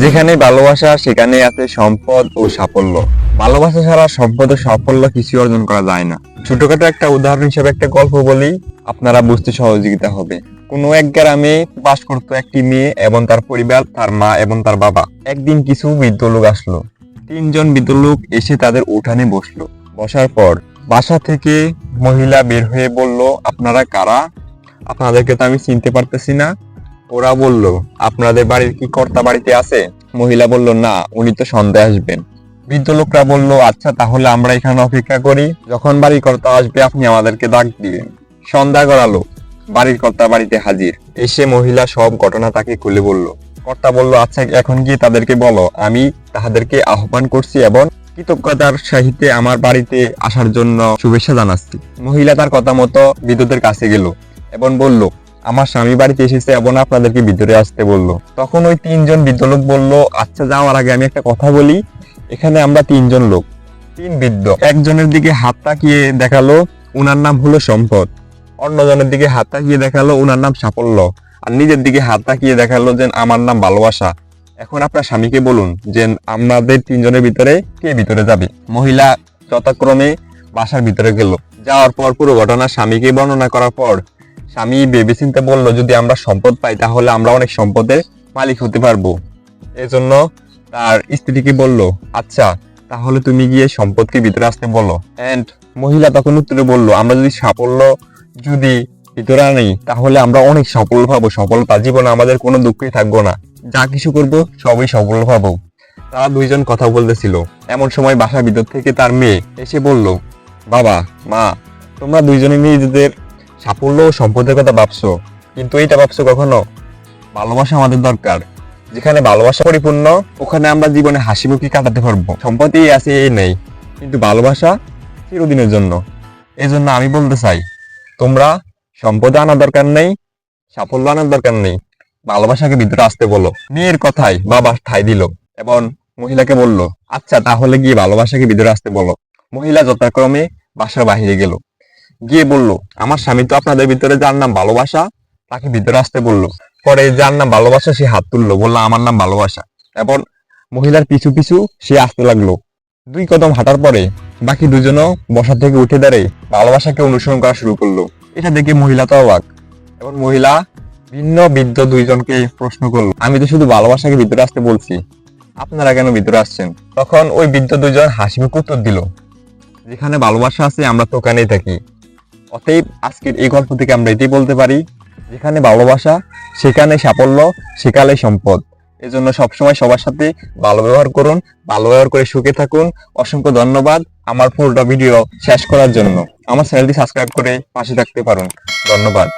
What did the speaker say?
যেখানে ভালোবাসা সেখানে আছে সম্পদ ও সাফল্য। ভালোবাসা ছাড়া সম্পদ ও সাফল্য কিছু অর্জন করা যায় না। ছোটখাটো একটা উদাহরণ হিসেবে একটা গল্প বলি, আপনারা বুঝতে সহযোগিতা হবে। কোনো এক গ্রামে বাস করতো একটি মেয়ে এবং তার পরিবার, তার মা এবং তার বাবা। একদিন কিছু বৃদ্ধ লোক আসলো। তিনজন বৃদ্ধ লোক এসে তাদের উঠানে বসল। বসার পর বাসা থেকে মহিলা বের হয়ে বলল, আপনারা কারা? আপনাদেরকে তো আমি চিনতে পারতেছি না। ওরা বলল, আপনাদের বাড়ির কি কর্তা বাড়িতে আছে? মহিলা বলল, না, উনি তো সন্ধ্যায় আসবেন। বৃদ্ধ লোকরা বলল আচ্ছা তাহলে আমরা এখানে অপেক্ষা করি। যখন বাড়ির কর্তা আসবে, আপনি আমাদেরকে ডাক দিবেন। সন্ধ্যা গড়ালো। বাড়ির কর্তা বাড়িতে হাজির। এসে মহিলা সব ঘটনা তাকে খুলে বলল। কর্তা বলল আচ্ছা এখন গিয়ে তাদেরকে বলো। আমি তাহাদেরকে আহ্বান করছি এবং কৃতজ্ঞতার সাহিত্যে আমার বাড়িতে আসার জন্য শুভেচ্ছা জানাচ্ছি। মহিলা তার কথা মতো বিদ্যুতের কাছে গেল এবং বলল আমার স্বামী বাড়িতে এসেছে এবং আপনাদেরকে ভিতরে আসতে বলল। তখন ওই তিনজন বৃদ্ধ লোক বলল আচ্ছা যাওয়ার আগে আমি একটা কথা বলি। এখানে আমরা তিনজন লোক, তিন বৃদ্ধ। একজনের দিকে হাত তাকিয়ে দেখাল, উনার নাম হলো সম্পদ। অন্যজনের দিকে হাত তাকিয়ে দেখাল, উনার নাম সাফল্য। আর নিজের দিকে হাত তাকিয়ে দেখাল যে, আমার নাম ভালোবাসা। এখন আপনার স্বামীকে বলুন যে, আমাদের তিনজনের ভিতরে কে ভিতরে যাবে? মহিলা যথাক্রমে বাসার ভিতরে গেল। যাওয়ার পর পুরো ঘটনা স্বামীকে বর্ণনা করার পর স্বামী ভেবেচিন্তে বলল, যদি আমরা সম্পদ পাই, তাহলে আমরা অনেক সম্পদের মালিক হতে পারব। এজন্য তার স্ত্রীকে বলল আচ্ছা তাহলে তুমি গিয়ে সম্পদকে ভিতরে আসতে বলো। এন্ড মহিলা তখন উত্তরে বলল, আমরা যদি সাফল্য যদি ভিতরে আনি, তাহলে আমরা অনেক সফল পাবো সফলতা জীবনে আমাদের কোনো দুঃখই থাকব না। যা কিছু করব, সবই সফল পাবো তারা দুইজন কথা বলতেছিল। এমন সময় বাসার ভিতর থেকে তার মেয়ে এসে বলল, বাবা, মা, তোমরা দুইজনে নিজেদের সাফল্য ও সম্পদের কথা ভাবছ, কিন্তু এইটা ভাবছ কখনো? ভালোবাসা আমাদের দরকার। যেখানে ভালোবাসা পরিপূর্ণ, ওখানে আমরা জীবনে হাসি মুখে কাটাতে পারব। সম্পত্তি আছে, এই নেই। কিন্তু ভালোবাসা চিরদিনের জন্য। এই জন্য আমি বলতে চাই, তোমরা সম্পদ আনার দরকার নেই, সাফল্য আনার দরকার নেই। ভালোবাসাকে ভিতরে আসতে বলো। মেয়ের কথাই বাবা ঠাই দিল এবং মহিলাকে বলল আচ্ছা তাহলে গিয়ে ভালোবাসাকে ভিতরে আসতে বলো। মহিলা যথাক্রমে বাসার বাহিরে গেল। গিয়ে বলল, আমার স্বামী তো আপনাদের ভিতরে যার নাম ভালোবাসা, তাকে ভিতরে আসতে বলল। পরে যার নাম ভালোবাসা, সে হাত তুললো, বলল, আমার নাম ভালোবাসা। এবং মহিলার পিছু পিছু সে আসতে লাগল। দুই কদম হাঁটার পরে বাকি দুজনও বসা থেকে উঠে দাঁড়িয়ে ভালোবাসাকে অনুসরণ করা শুরু করল। এটা দেখে মহিলা তো অবাক। এবং মহিলা ভিন্ন বৃদ্ধ দুইজনকে প্রশ্ন করল, আমি তো শুধু ভালোবাসাকে ভিতরে আসতে বলছি, আপনারা কেন ভিতরে আসছেন? তখন ওই বৃদ্ধ দুজন হাসিমুখ উত্তর দিল, যেখানে ভালোবাসা আছে, আমরা তো ওখানেই থাকি। অতএব আজকের এই গল্প থেকে আমরা এটি বলতে পারি, যেখানে ভালোবাসা, সেখানে সাফল্য সেখানে সম্পদ। এজন্য সবসময় সবার সাথে ভালো ব্যবহার করুন, ভালো ব্যবহার করে সুখে থাকুন। অসংখ্য ধন্যবাদ আমার পুরোটা ভিডিও শেষ করার জন্য। আমার চ্যানেলটি সাবস্ক্রাইব করে পাশে থাকতে পারুন। ধন্যবাদ।